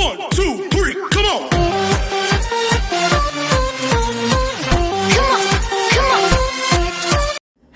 One, two, three, come on!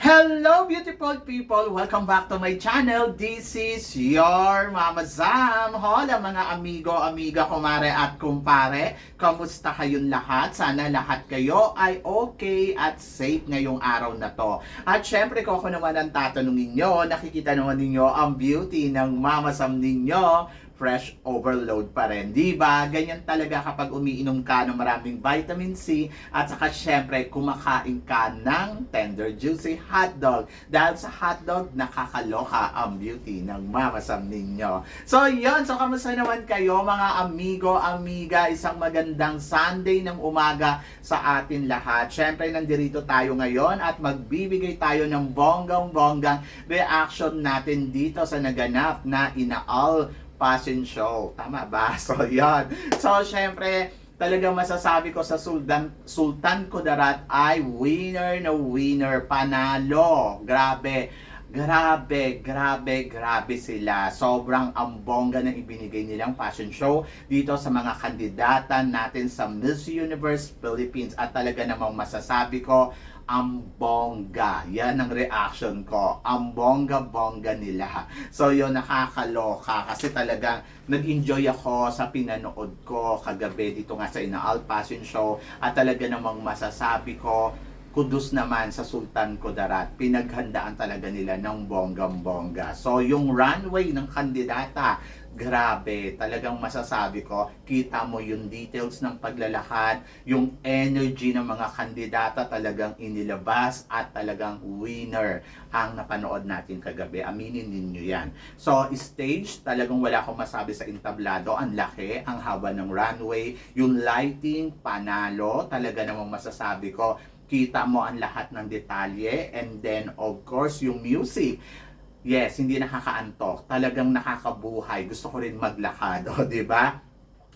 Hello beautiful people! Welcome back to my channel. This is your Mama Zam. Hola mga amigo, amiga, kumare at kumpare. Kamusta kayong lahat? Sana lahat kayo ay okay at safe ngayong araw na to. At syempre kung ako naman ang tatanungin nyo, nakikita naman ninyo ang beauty ng Mama Sam ninyo fresh overload pa rin. Di ba? Ganyan talaga kapag umiinom ka ng maraming vitamin C at saka syempre kumakain ka ng tender juicy hotdog. Dahil sa hotdog, nakakaloka ang beauty ng mamasam ninyo. So yun, so kamusta naman kayo mga amigo, amiga, isang magandang Sunday ng umaga sa atin lahat. Syempre nandito tayo ngayon at magbibigay tayo ng bonggang-bonggang reaction natin dito sa naganap na inaal fashion show. Tama ba? So, yan. So, syempre, talagang masasabi ko sa Sultan, Sultan Kudarat ay winner na winner. Panalo. Grabe. Grabe, grabe, grabe sila. Sobrang ambongga ng ibinigay nilang fashion show dito sa mga kandidata natin sa Miss Universe Philippines. At talaga namang masasabi ko, ang bongga. Yan ang reaction ko. Ang bongga-bongga nila. So yun, nakakaloka kasi talagang nag-enjoy ako sa pinanood ko kagabi dito nga sa Inaal Passion Show at talaga namang masasabi ko kudos naman sa Sultan Kudarat. Pinaghandaan talaga nila ng bonggang-bongga. So, yung runway ng kandidata, grabe, talagang masasabi ko, kita mo yung details ng paglalakad, yung energy ng mga kandidata talagang inilabas at talagang winner ang napanood natin kagabi. Aminin ninyo yan. So, stage, talagang wala akong masabi sa entablado. Ang laki, ang haba ng runway, yung lighting, panalo, talaga namang masasabi ko, kita mo ang lahat ng detalye and then of course yung music. Yes hindi nakakaantok. Talagang nakakabuhay. Gusto ko rin maglakad o di ba?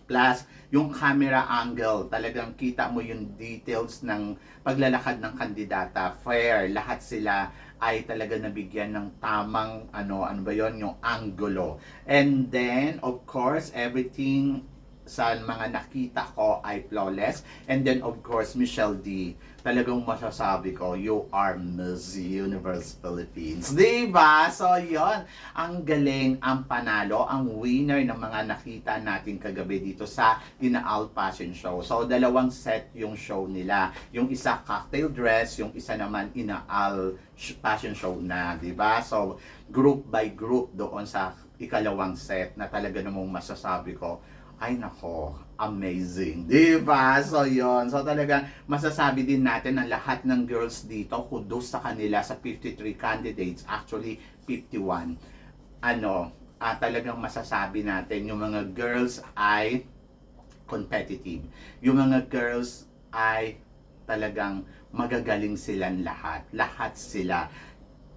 Plus yung camera angle talagang kita mo yung details ng paglalakad ng kandidata. Fair lahat sila ay talaga nabigyan ng tamang ano ano ba yon yung angulo. And then of course everything sa mga nakita ko ay flawless. And then, of course, Michelle D, talagang masasabi ko, you are Miss Universe Philippines. Diba? So, yon Ang galing, ang panalo, ang winner ng mga nakita natin kagabi dito sa Inaal Fashion Show. So, dalawang set yung show nila. Yung isa cocktail dress, yung isa naman Inaal Fashion Show na, di ba? So, group by group doon sa ikalawang set na talaga namang masasabi ko, ay nako, amazing. Di ba? So, yon So, talaga, masasabi din natin na lahat ng girls dito, kudos sa kanila sa 53 candidates, actually 51. Ano, ah, talagang masasabi natin, yung mga girls ay competitive. Yung mga girls ay talagang magagaling silang lahat. Lahat sila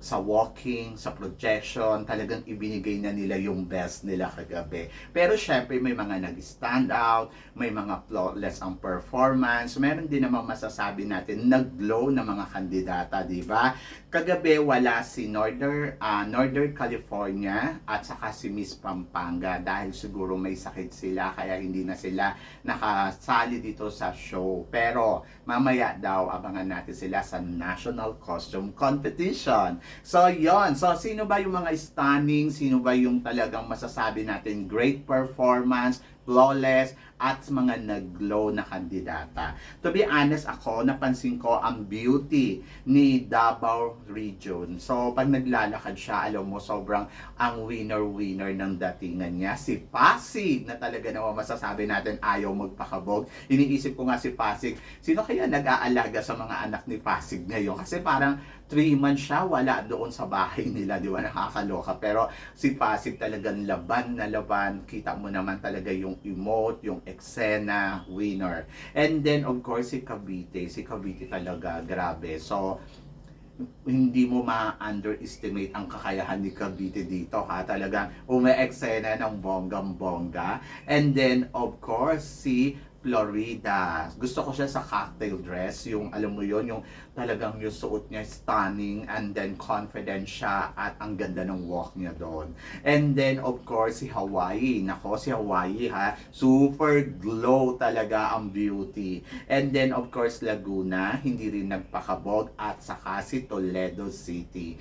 sa walking, sa projection, talagang ibinigay na nila yung best nila kagabi. Pero syempre may mga nag-stand out, may mga flawless ang performance, meron din naman masasabi natin nag-glow na mga kandidata, di ba? Kagabi wala si Northern, uh, Northern California at saka si Miss Pampanga dahil siguro may sakit sila kaya hindi na sila nakasali dito sa show. Pero mamaya daw abangan natin sila sa National Costume Competition. So, yon So, sino ba yung mga stunning? Sino ba yung talagang masasabi natin great performance, flawless, at mga nag-glow na kandidata. To be honest ako, napansin ko ang beauty ni Davao Region. So, pag naglalakad siya, alam mo, sobrang ang winner-winner ng datingan niya. Si Pasig, na talaga naman masasabi natin ayaw magpakabog. Iniisip ko nga si Pasig, sino kaya nag-aalaga sa mga anak ni Pasig ngayon? Kasi parang 3 months siya, wala doon sa bahay nila, di ba? Nakakaloka. Pero si Pasig talagang laban na laban. Kita mo naman talaga yung emote, yung eksena, winner. And then, of course, si Cavite. Si Cavite talaga, grabe. So, hindi mo ma-underestimate ang kakayahan ni Cavite dito ha talagang umi-eksena ng bonggang-bongga and then of course si Florida. Gusto ko siya sa cocktail dress, yung alam mo yon yung talagang yung suot niya stunning and then confident siya at ang ganda ng walk niya doon. And then of course si Hawaii. Nako si Hawaii ha, super glow talaga ang beauty. And then of course Laguna, hindi rin nagpakabog at saka si Toledo City.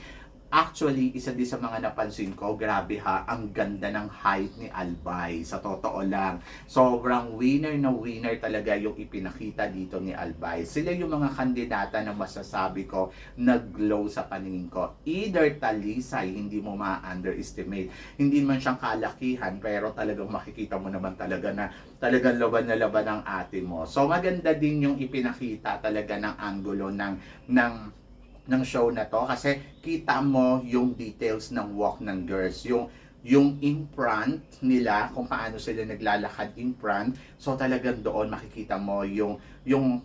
Actually, isa din sa mga napansin ko, grabe ha, ang ganda ng height ni Albay. Sa totoo lang, sobrang winner na winner talaga yung ipinakita dito ni Albay. Sila yung mga kandidata na masasabi ko nag-glow sa paningin ko. Either Talisay, hindi mo ma-underestimate. Hindi man siyang kalakihan, pero talagang makikita mo naman talaga na talagang laban na laban ang ate mo. So maganda din yung ipinakita talaga ng angulo ng ng ng show na to kasi kita mo yung details ng walk ng girls. Yung yung in front nila kung paano sila naglalakad in front. So talagang doon makikita mo yung yung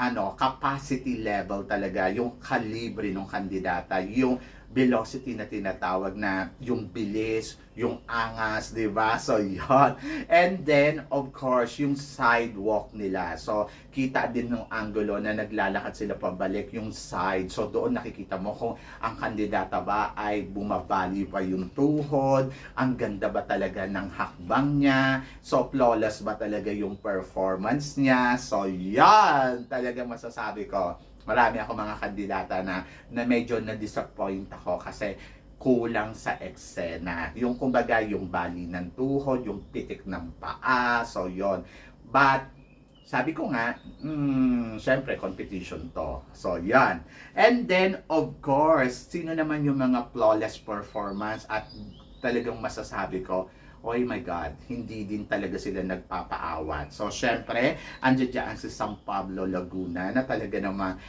ano capacity level talaga yung kalibre ng kandidata yung velocity na tinatawag na yung bilis, yung angas, di ba? So, yon And then, of course, yung sidewalk nila. So, kita din ng angulo na naglalakad sila pabalik yung side. So, doon nakikita mo kung ang kandidata ba ay bumabali pa yung tuhod, ang ganda ba talaga ng hakbang niya, so flawless ba talaga yung performance niya. So, yan talaga masasabi ko marami ako mga kandidata na, na medyo na-disappoint ako kasi kulang sa eksena. Yung kumbaga, yung bali ng tuhod, yung pitik ng paa, so yon But, sabi ko nga, hmm, syempre, competition to. So, yan. And then, of course, sino naman yung mga flawless performance at talagang masasabi ko, oh my God, hindi din talaga sila nagpapaawat. So, syempre, andyan dyan si San Pablo Laguna na talaga naman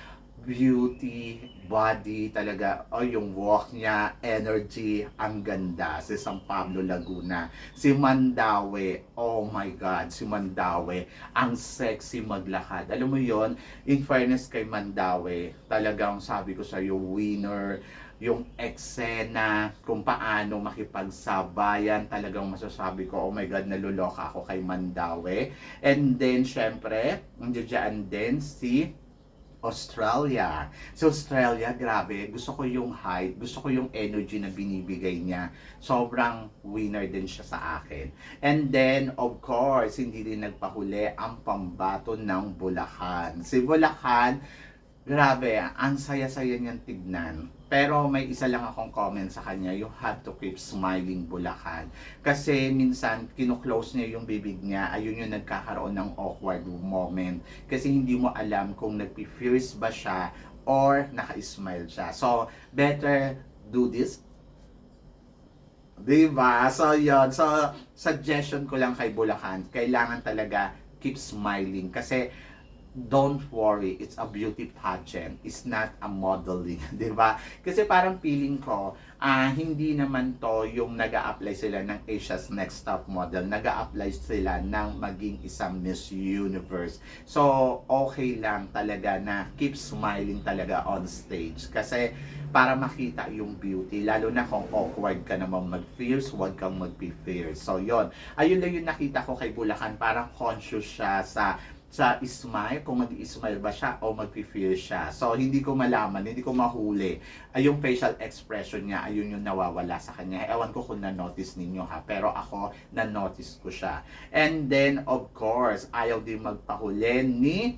beauty, body, talaga, oh, yung walk niya, energy, ang ganda. Si San Pablo Laguna. Si Mandawi, oh my God, si Mandawi, ang sexy maglakad. Alam mo yon in fairness kay Mandawi, talagang sabi ko sa iyo, winner, yung eksena, kung paano makipagsabayan, talagang masasabi ko, oh my God, naluloka ako kay Mandawi. And then, syempre, nandiyan din si Australia. Sa Australia, grabe, gusto ko yung height, gusto ko yung energy na binibigay niya. Sobrang winner din siya sa akin. And then, of course, hindi rin nagpahuli ang pambato ng Bulacan. Si Bulacan, grabe, ang saya-saya niyang tignan. Pero may isa lang akong comment sa kanya, you have to keep smiling Bulacan. Kasi minsan, kino-close niya yung bibig niya, ayun yung nagkakaroon ng awkward moment. Kasi hindi mo alam kung nagpi-fierce ba siya or naka-smile siya. So, better do this Diba? So, yon So, suggestion ko lang kay Bulacan, kailangan talaga keep smiling. Kasi, don't worry, it's a beauty pageant. It's not a modeling, 'di ba? Kasi parang feeling ko, ah hindi naman to yung nag apply sila ng Asia's Next Top Model. nag apply sila ng maging isang Miss Universe. So, okay lang talaga na keep smiling talaga on stage. Kasi para makita yung beauty, lalo na kung awkward ka naman mag-fierce, huwag kang mag-fierce. So, yon Ayun lang yung nakita ko kay Bulacan, parang conscious siya sa sa smile, kung mag-smile ba siya o mag-feel siya. So, hindi ko malaman, hindi ko mahuli. Ay, yung facial expression niya, ayun yung nawawala sa kanya. Ewan ko kung na-notice ninyo ha, pero ako, na-notice ko siya. And then, of course, ayaw din magpahuli ni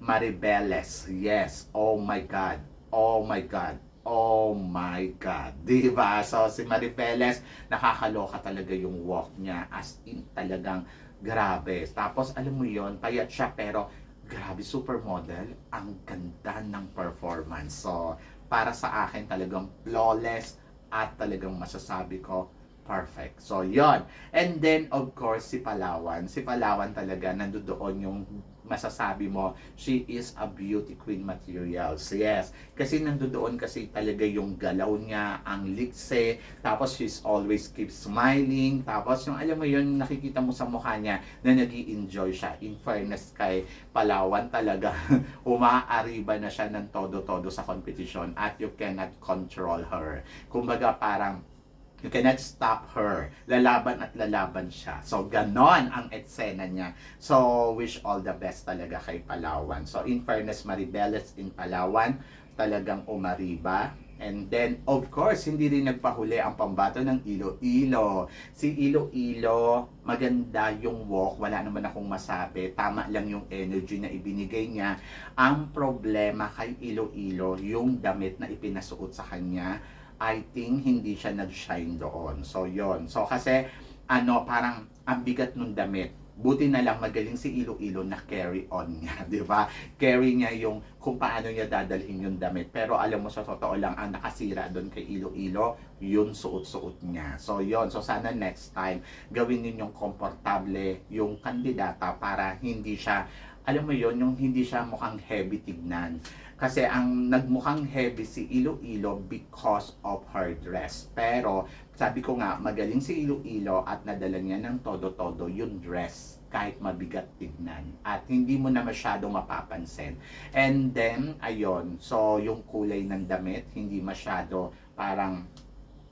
Maribeles. Yes, oh my God. Oh my God. Oh my God. Di ba? So, si Maribeles, nakakaloka talaga yung walk niya. As in, talagang Grabe. Tapos, alam mo yon payat siya pero grabe, supermodel. Ang ganda ng performance. So, para sa akin talagang flawless at talagang masasabi ko perfect. So, yon And then, of course, si Palawan. Si Palawan talaga, nandoon yung masasabi mo, she is a beauty queen materials. Yes. Kasi nandoon kasi talaga yung galaw niya, ang likse, tapos she's always keep smiling, tapos yung alam mo yun, nakikita mo sa mukha niya na nag enjoy siya. In fairness kay Palawan talaga, umaariba na siya ng todo-todo sa competition at you cannot control her. Kumbaga parang You cannot stop her. Lalaban at lalaban siya. So, ganon ang eksena niya. So, wish all the best talaga kay Palawan. So, in fairness, Maribeles in Palawan, talagang umariba. And then, of course, hindi rin nagpahuli ang pambato ng Iloilo. Si Iloilo, maganda yung walk. Wala naman akong masabi. Tama lang yung energy na ibinigay niya. Ang problema kay Iloilo, yung damit na ipinasuot sa kanya, I think hindi siya nag-shine doon. So, yon So, kasi, ano, parang ang bigat nung damit. Buti na lang magaling si Iloilo na carry on niya, di ba? Carry niya yung kung paano niya dadalhin yung damit. Pero alam mo sa totoo lang, ang nakasira doon kay Iloilo, yun suot-suot niya. So, yon So, sana next time, gawin ninyong komportable yung kandidata para hindi siya, alam mo yon yung hindi siya mukhang heavy tignan. Kasi ang nagmukhang heavy si Iloilo because of her dress. Pero sabi ko nga, magaling si Iloilo at nadala niya ng todo-todo yung dress kahit mabigat tignan. At hindi mo na masyado mapapansin. And then, ayun, so yung kulay ng damit, hindi masyado parang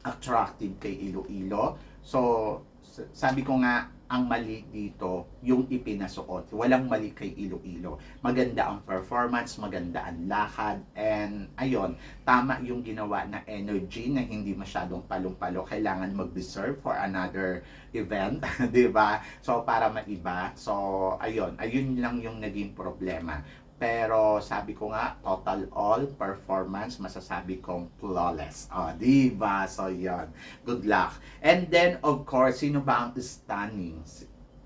attractive kay Iloilo. So, sabi ko nga, ang mali dito, yung ipinasuot. Walang mali kay Iloilo. Maganda ang performance, maganda ang lakad, and ayun, tama yung ginawa na energy na hindi masyadong palong-palo. Kailangan mag-deserve for another event, di ba? So, para maiba. So, ayun, ayun lang yung naging problema. Pero sabi ko nga, total all performance, masasabi kong flawless. O, di ba? So, yon Good luck. And then, of course, sino ba ang stunning?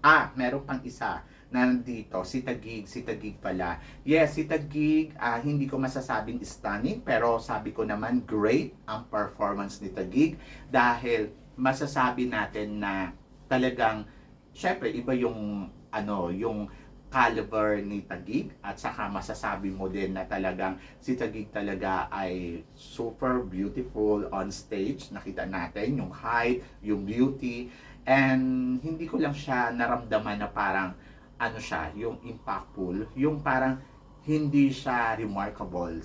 Ah, meron pang isa na nandito, si Tagig, si Tagig pala. Yes, si Tagig, ah, hindi ko masasabing stunning, pero sabi ko naman, great ang performance ni Tagig dahil masasabi natin na talagang, syempre, iba yung, ano, yung caliber ni Tagig. At saka masasabi mo din na talagang si Tagig talaga ay super beautiful on stage. Nakita natin yung height, yung beauty, and hindi ko lang siya naramdaman na parang ano siya, yung impactful, yung parang hindi siya remarkable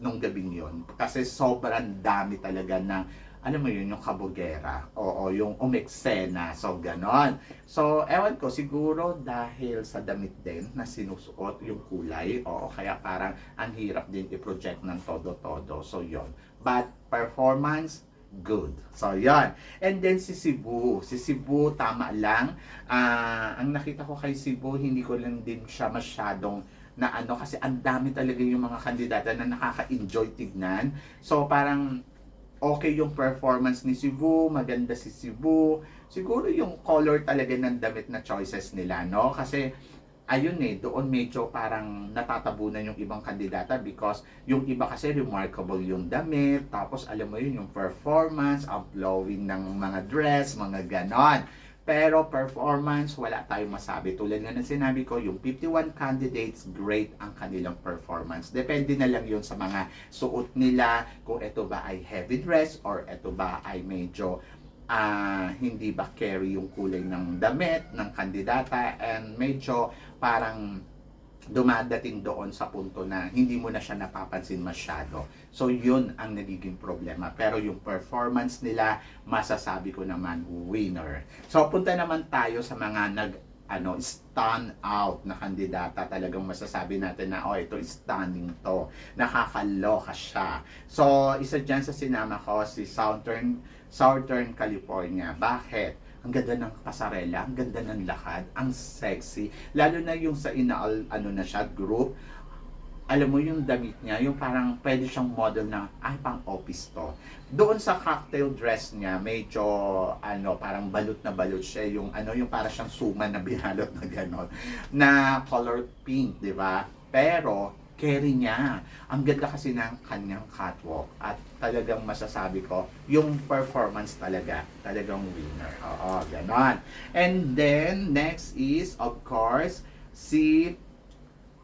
nung gabing yon kasi sobrang dami talaga ng ano mo yun, yung kabugera. Oo, yung umeksena. So, ganon. So, ewan ko, siguro dahil sa damit din na sinusuot yung kulay, oo, kaya parang ang hirap din i-project ng todo-todo. So, yon But, performance, good. So, yon And then, si Cebu. Si Cebu, tama lang. Ah, ang nakita ko kay Cebu, hindi ko lang din siya masyadong na ano, kasi ang dami talaga yung mga kandidata na nakaka-enjoy tignan. So, parang okay yung performance ni Cebu, maganda si Cebu. Siguro yung color talaga ng damit na choices nila, no? Kasi ayun eh, doon medyo parang natatabunan yung ibang kandidata because yung iba kasi remarkable yung damit, tapos alam mo yun, yung performance, flowing ng mga dress, mga ganon. Pero performance, wala tayong masabi. Tulad nga ng sinabi ko, yung 51 candidates, great ang kanilang performance. Depende na lang yun sa mga suot nila, kung ito ba ay heavy dress or ito ba ay medyo ah, hindi ba carry yung kulay ng damit ng kandidata and medyo parang dumadating doon sa punto na hindi mo na siya napapansin masyado. So yun ang nagiging problema. Pero yung performance nila, masasabi ko naman winner. So punta naman tayo sa mga nag ano, stand out na kandidata. Talagang masasabi natin na, oh, ito stunning to. Nakakaloka siya. So, isa dyan sa sinama ko, si Southern, Southern California. Bakit? Ang ganda ng pasarela, ang ganda ng lakad, ang sexy. Lalo na yung sa inaal, ano na siya, group. Alam mo yung damit niya, yung parang pwede siyang model na, ay, pang office to. Doon sa cocktail dress niya, medyo, ano, parang balot na balot siya. Yung, ano, yung parang siyang suman na binalot na gano'n. Na color pink, di ba? Pero, carry niya. Ang ganda kasi ng kanyang catwalk. At talagang masasabi ko, yung performance talaga, talagang winner. Oo, ganon. And then, next is, of course, si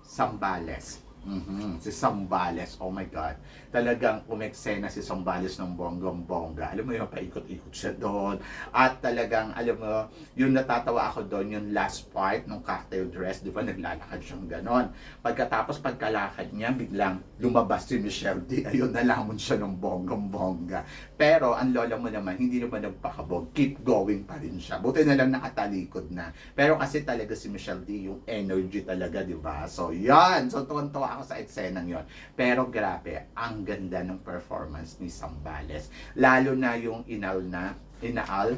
Sambales. Mhm, Si Sambales, oh my God. Talagang umeksena si Sambales ng bonggang-bongga. Alam mo yung paikot-ikot siya doon. At talagang, alam mo, yung natatawa ako doon, yung last part ng cocktail dress, di ba, naglalakad siyang ganon. Pagkatapos, pagkalakad niya, biglang lumabas si Michelle D. Ayun, nalamon siya ng bonggang-bongga. Pero, ang lola mo naman, hindi naman nagpakabog. Keep going pa rin siya. Buti na lang nakatalikod na. Pero kasi talaga si Michelle D, yung energy talaga, di ba? So, yan. So, tuwan-tuwa ako sa eksenang yon. Pero grabe, ang ganda ng performance ni Sambales. Lalo na yung inal na, inaal,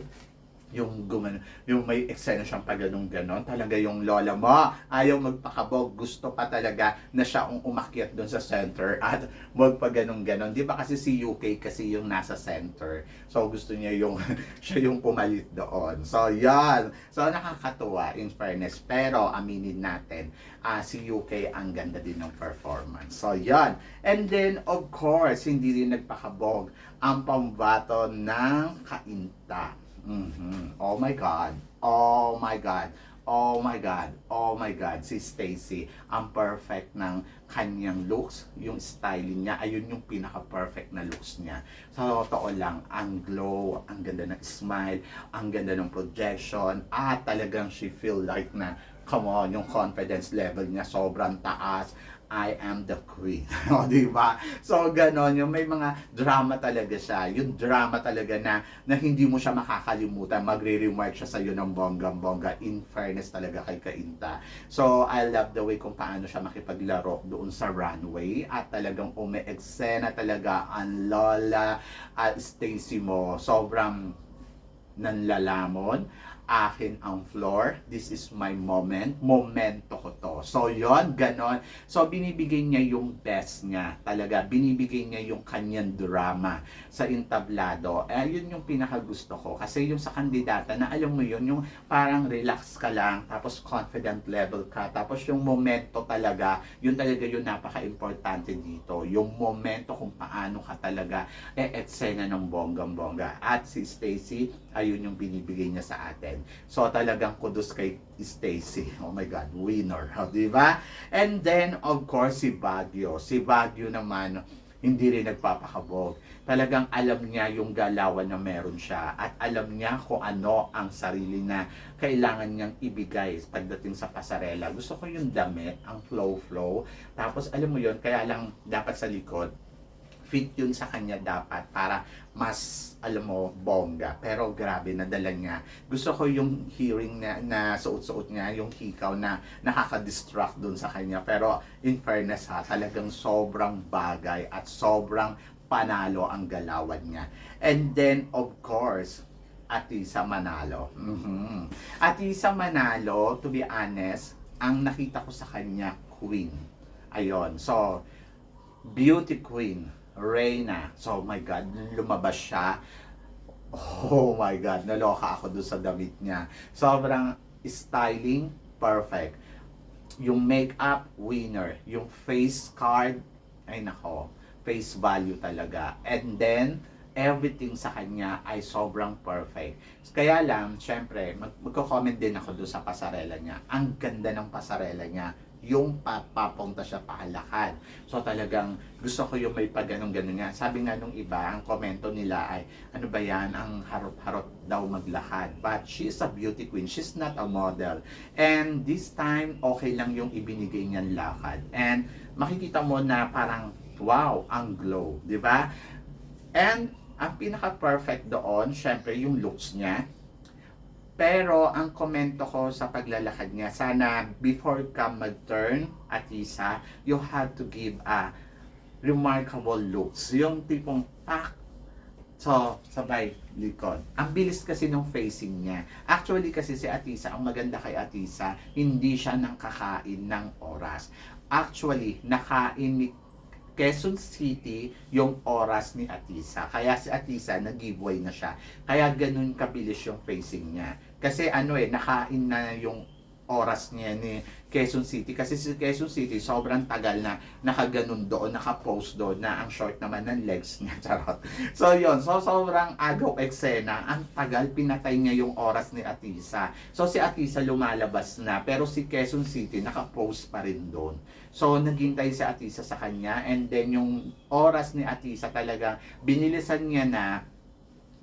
yung guman, yung may eksena siyang pa ganun ganon. Talaga yung lola mo ayaw magpakabog. Gusto pa talaga na siya ang umakyat doon sa center at magpa ganun ganon. Di ba kasi si UK kasi yung nasa center? So gusto niya yung siya yung pumalit doon. So yan so nakakatuwa in fairness. Pero aminin natin ah si UK ang ganda din ng performance. So yan and then of course hindi rin nagpakabog ang pambato ng kainta Mhm. Oh my God. Oh my God. Oh my God. Oh my God. Si Stacy, ang perfect ng kanyang looks, yung styling niya, ayun yung pinaka-perfect na looks niya. Sa totoo lang, ang glow, ang ganda ng smile, ang ganda ng projection, at talagang she feel like na, come on, yung confidence level niya sobrang taas. I am the queen. o, di ba? So, ganon. Yung may mga drama talaga siya. Yung drama talaga na, na hindi mo siya makakalimutan. Magre-remark siya sa'yo ng bonggang-bongga. In fairness talaga kay Kainta. So, I love the way kung paano siya makipaglaro doon sa runway. At talagang ume-eksena talaga ang Lola at Stacy mo. Sobrang nanlalamon akin ang floor. This is my moment. Momento ko to. So, yon ganon. So, binibigay niya yung best niya. Talaga, binibigay niya yung kanyang drama sa entablado. Eh, yun yung pinakagusto ko. Kasi yung sa kandidata na alam mo yun, yung parang relax ka lang, tapos confident level ka, tapos yung momento talaga, yun talaga yung napaka-importante dito. Yung momento kung paano ka talaga e-eksena ng bonggang-bongga. At si Stacy, ayun yung binibigay niya sa atin. So talagang kudos kay Stacy. Oh my God, winner. Oh, di ba? And then, of course, si Baguio. Si Baguio naman, hindi rin nagpapakabog. Talagang alam niya yung galawan na meron siya at alam niya kung ano ang sarili na kailangan niyang ibigay pagdating sa pasarela. Gusto ko yung damit, ang flow-flow. Tapos alam mo yun, kaya lang dapat sa likod, fit yun sa kanya dapat para mas alam mo bongga. Pero grabe nadala niya. Gusto ko yung hearing na, na suot-suot niya yung hikaw na nakaka-distract dun sa kanya. Pero in fairness ha talagang sobrang bagay at sobrang panalo ang galawan niya. And then of course Atisa Manalo. Mhm. Atisa Manalo to be honest ang nakita ko sa kanya queen. Ayon so beauty queen Reyna. So, oh my God, lumabas siya. Oh my God, naloka ako doon sa damit niya. Sobrang styling, perfect. Yung makeup, winner. Yung face card, ay nako, face value talaga. And then, everything sa kanya ay sobrang perfect. Kaya lang, syempre, mag- magko-comment din ako doon sa pasarela niya. Ang ganda ng pasarela niya yung papapunta siya pahalakad. So talagang gusto ko yung may pag ganun-ganun nga. Sabi nga nung iba, ang komento nila ay, ano ba yan, ang harot-harot daw maglakad. But she's a beauty queen. She's not a model. And this time, okay lang yung ibinigay niyang lakad. And makikita mo na parang, wow, ang glow. di ba? And ang pinaka-perfect doon, syempre yung looks niya pero ang komento ko sa paglalakad niya, sana before ka mag-turn at isa, you have to give a remarkable looks. Yung tipong pak, so sabay likod. Ang bilis kasi ng facing niya. Actually kasi si Atisa, ang maganda kay Atisa, hindi siya nang kakain ng oras. Actually, nakain ni Quezon City yung oras ni Atisa. Kaya si Atisa nag-giveaway na siya. Kaya ganun kabilis yung facing niya. Kasi ano eh, nakain na yung oras niya ni Quezon City kasi si Quezon City sobrang tagal na nakaganon doon, nakapost doon na ang short naman ng legs niya, charot. So yon so sobrang agaw eksena, ang tagal pinatay niya yung oras ni Atisa. So si Atisa lumalabas na, pero si Quezon City nakapost pa rin doon. So naghintay si Atisa sa kanya and then yung oras ni Atisa talaga binilisan niya na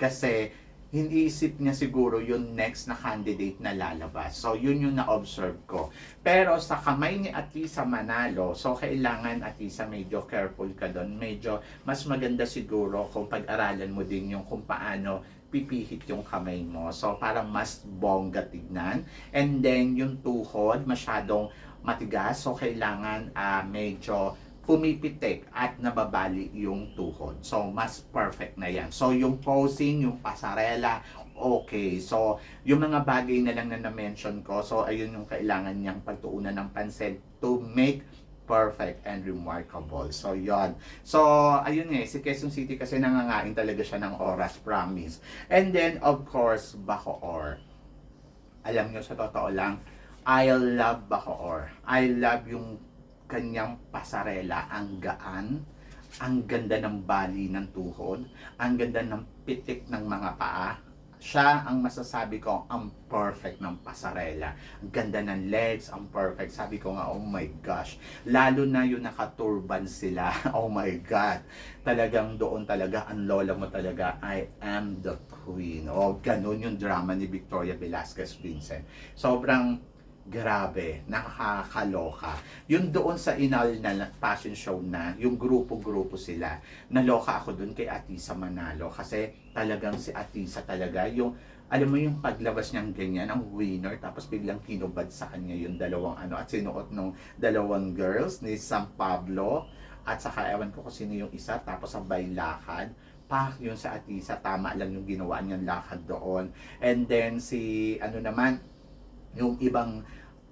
kasi hindi isip niya siguro yung next na candidate na lalabas. So, yun yung na-observe ko. Pero sa kamay ni Atisa Manalo, so kailangan Atisa medyo careful ka doon. Medyo mas maganda siguro kung pag-aralan mo din yung kung paano pipihit yung kamay mo. So, parang mas bongga tignan. And then, yung tuhod, masyadong matigas. So, kailangan ah, medyo pumipitik at nababali yung tuhod. So, mas perfect na yan. So, yung posing, yung pasarela, okay. So, yung mga bagay na lang na na-mention ko, so, ayun yung kailangan niyang pagtuunan ng pansin to make perfect and remarkable. So, yon So, ayun nga, eh, si Quezon City kasi nangangain talaga siya ng oras, promise. And then, of course, Bacoor. Alam nyo, sa totoo lang, I love Bacoor. I love yung kanyang pasarela, ang gaan, ang ganda ng bali ng tuhod, ang ganda ng pitik ng mga paa. Siya ang masasabi ko ang perfect ng pasarela. Ang ganda ng legs, ang perfect. Sabi ko nga, oh my gosh. Lalo na yung nakaturban sila. Oh my God. Talagang doon talaga, ang lola mo talaga, I am the queen. Oh, ganun yung drama ni Victoria Velasquez Vincent. Sobrang grabe, nakakaloka. Yung doon sa inal na fashion show na, yung grupo-grupo sila, naloka ako doon kay Atisa Manalo kasi talagang si Atisa talaga, yung alam mo yung paglabas niyang ganyan, ang winner, tapos biglang kinubad sa kanya yung dalawang ano, at sinuot nung dalawang girls ni San Pablo, at saka ewan ko kung sino yung isa, tapos sabay lakad, pak yun sa Atisa, tama lang yung ginawa niyang lakad doon. And then si, ano naman, yung ibang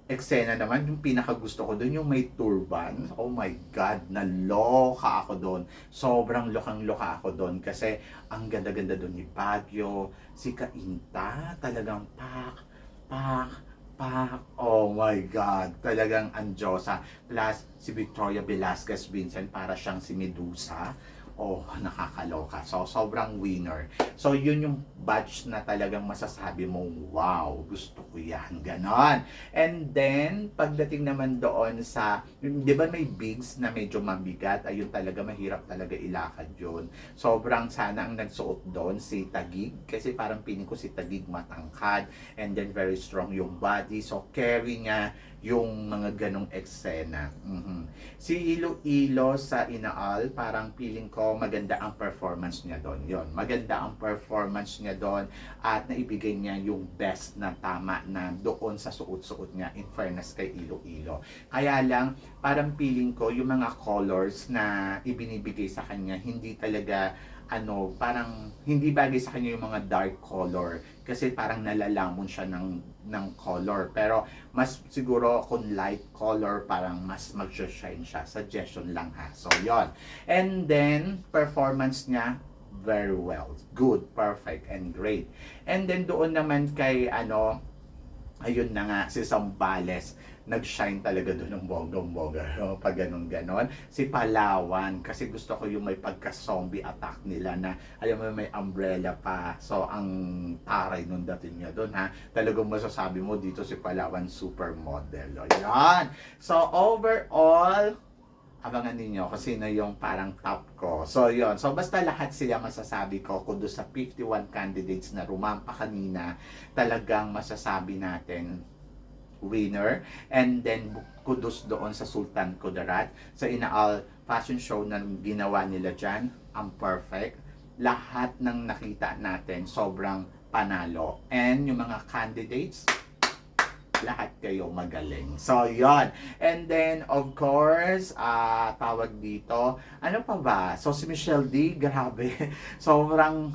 eksena naman, yung pinaka gusto ko doon, yung may turban. Oh my God, naloka ako doon. Sobrang lokang-loka ako doon kasi ang ganda-ganda doon ni Baguio, si Kainta, talagang pak, pak, pak. Oh my God, talagang Anjosa. Plus, si Victoria Velasquez Vincent, para siyang si Medusa. Oh, nakakaloka. So, sobrang winner. So, yun yung batch na talagang masasabi mo, wow, gusto ko yan. Ganon. And then, pagdating naman doon sa, di ba may bigs na medyo mabigat, ayun talaga, mahirap talaga ilakad yun. Sobrang sana ang nagsuot doon si Tagig, kasi parang piling ko si Tagig matangkad, and then very strong yung body. So, carry niya yung mga ganong eksena. Mhm. Si Iloilo sa Inaal, parang feeling ko maganda ang performance niya doon. Yon, maganda ang performance niya doon at naibigay niya yung best na tama na doon sa suot-suot niya in fairness kay Iloilo. Kaya lang, parang feeling ko yung mga colors na ibinibigay sa kanya, hindi talaga ano, parang hindi bagay sa kanya yung mga dark color kasi parang nalalamon siya ng ng color. Pero mas siguro kung light color parang mas mag-shine siya. Suggestion lang ha. So yon. And then performance niya very well. Good, perfect and great. And then doon naman kay ano ayun na nga si Sambales nag-shine talaga doon ng bonggang-bongga no? pag ganun-ganon. Si Palawan, kasi gusto ko yung may pagka-zombie attack nila na, alam mo, may umbrella pa. So, ang taray nung dating niya doon, ha? Talagang masasabi mo dito si Palawan supermodel. O, yan. So, overall, abangan ninyo kasi na yung parang top ko. So, yon So, basta lahat sila masasabi ko kung doon sa 51 candidates na rumampa kanina, talagang masasabi natin winner. And then, kudos doon sa Sultan Kudarat, sa Inaal fashion show na ginawa nila dyan, ang perfect. Lahat ng nakita natin, sobrang panalo. And yung mga candidates, lahat kayo magaling. So, yon And then, of course, ah tawag dito, ano pa ba? So, si Michelle D, grabe. Sobrang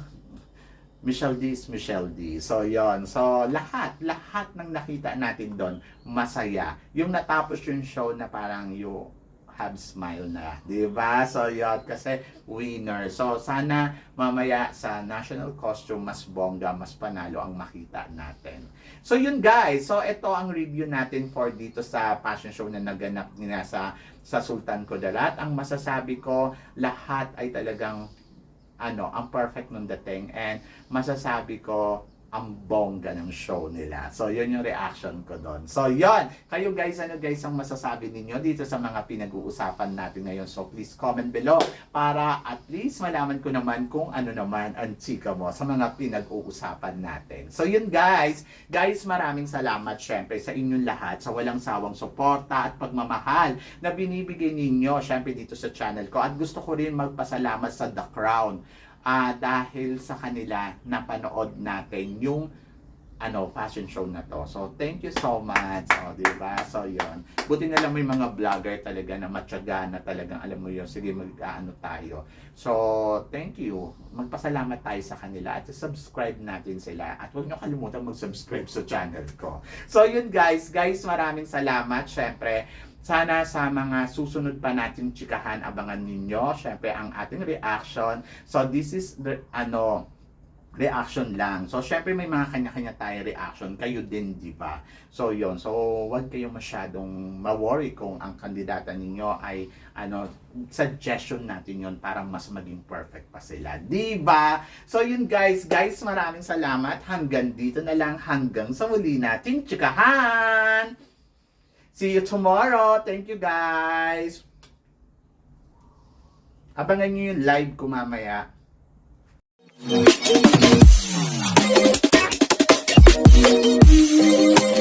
Michelle D is Michelle D. So, yon So, lahat, lahat ng nakita natin doon, masaya. Yung natapos yung show na parang yung have smile na. Di ba? So, yun. Kasi winner. So, sana mamaya sa national costume, mas bongga, mas panalo ang makita natin. So, yun guys. So, ito ang review natin for dito sa fashion show na naganap nila sa, sa Sultan Kudarat. Ang masasabi ko, lahat ay talagang ano, ang perfect nung dating. And masasabi ko ang bongga ng show nila. So, yun yung reaction ko doon. So, yun. Kayo guys, ano guys ang masasabi ninyo dito sa mga pinag-uusapan natin ngayon. So, please comment below para at least malaman ko naman kung ano naman ang chika mo sa mga pinag-uusapan natin. So, yun guys. Guys, maraming salamat syempre sa inyong lahat sa walang sawang suporta at pagmamahal na binibigay ninyo syempre dito sa channel ko. At gusto ko rin magpasalamat sa The Crown ah dahil sa kanila napanood natin yung ano, fashion show na to. So, thank you so much. O, di ba? So, yon Buti na lang may mga vlogger talaga na matyaga na talagang alam mo yun. Sige, mag-ano tayo. So, thank you. Magpasalamat tayo sa kanila at subscribe natin sila. At huwag nyo kalimutan mag-subscribe sa channel ko. So, yun guys. Guys, maraming salamat. Syempre, sana sa mga susunod pa natin chikahan, abangan ninyo. Syempre, ang ating reaction. So, this is the, ano, reaction lang. So, syempre may mga kanya-kanya tayo reaction. Kayo din, di ba? So, yon So, wag kayong masyadong ma-worry kung ang kandidata ninyo ay, ano, suggestion natin yon para mas maging perfect pa sila. Di ba? So, yun guys. Guys, maraming salamat. Hanggang dito na lang. Hanggang sa muli nating chikahan! See you tomorrow. Thank you guys. Abangan nyo yung live ko mamaya. Thank you.